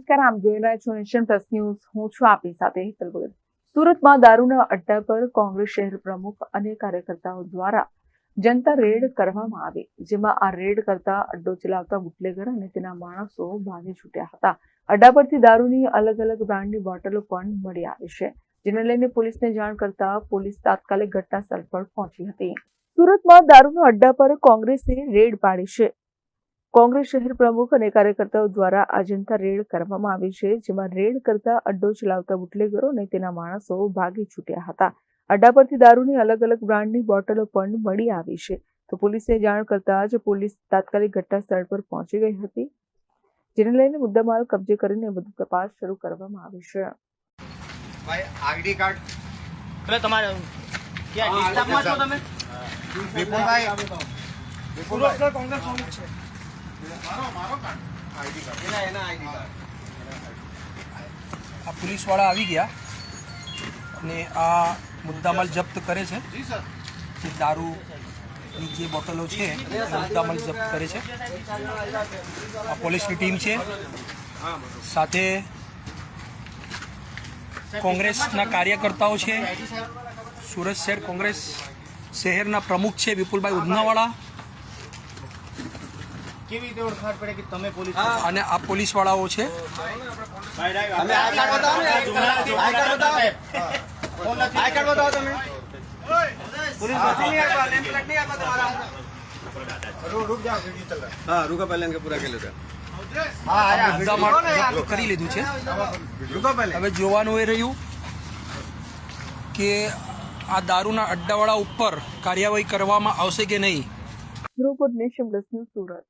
નમસ્કાર, આમ જોઈ રહ્યા છો નેશન પ્લસ ન્યૂઝ. હું છું આપની સાથે હિતલ ગોયલ સુરતમાં દારૂના અડ્ડા પર કોંગ્રેસ શહેર પ્રમુખ અને કાર્યકર્તાઓ દ્વારા જનતા રેડ કરવામાં આવી, જેમાં આ રેડ કરતા અડ્ડો ચલાવતા બુટલેગર અને તેના માણસો ભાગી છૂટ્યા હતા. અડ્ડા પરથી દારૂની અલગ અલગ બ્રાન્ડની બોટલો પણ મળી આવી છે, જેને લઈને પોલીસને જાણ કરતા પોલીસ તાત્કાલિક ઘટના સ્થળ પર પહોંચી હતી. સુરતમાં દારૂના અડ્ડા પર કોંગ્રેસે રેડ પાડી છે કોંગ્રેસ શહેર પ્રમુખ અને કાર્યકર્તાઓ દ્વારા અજંતા રેડ કરવામાં આવી છે જેમાં રેડ કરતા અડ્ડો ચલાવતા બુટલેગરો અને તેના માણસો ભાગી છૂટ્યા હતા. અડ્ડા પરથી દારૂની અલગ અલગ બ્રાન્ડની બોટલો પણ મળી આવી છે. તો પોલીસને જાણ કરતા જ પોલીસ તાત્કાલિક ઘટના સ્થળ પર પહોંચી ગઈ હતી જેને લઈને મુદ્દામાલ કબજે કરીને વધુ તપાસ શરૂ કરવામાં આવી છે. ભાઈ આઈડી કાર્ડ. એટલે તમારે ક્યાં? ડિસ્ટર્બમાં છો તમે? વિપુલભાઈ. વિપુલભાઈ. કોંગ્રેસ પ્રમુખ છે. આ પોલીસવાળા આવી ગયા અને આ મુદ્દામાલ જપ્ત કરે છે. જે દારૂની જે બોટલો છે મુદ્દામાલ જપ્ત કરે છે. આ પોલીસની ટીમ છે. સાથે કોંગ્રેસના કાર્યકર્તાઓ છે. સુરત શહેર કોંગ્રેસ શહેરના પ્રમુખ છે વિપુલભાઈ ઉધનાવાળા. કેવી રીતે ઓળખાણ પડે કે તમે પોલીસ અને આ પોલીસ વાળાઓ છે હા રૂકા કરી લીધું છે હવે જોવાનું એ રહ્યું કે આ દારૂના અડ્ડાવાળા ઉપર કાર્યવાહી કરવામાં આવશે કે નહીં રોબોટ નેશન સુરત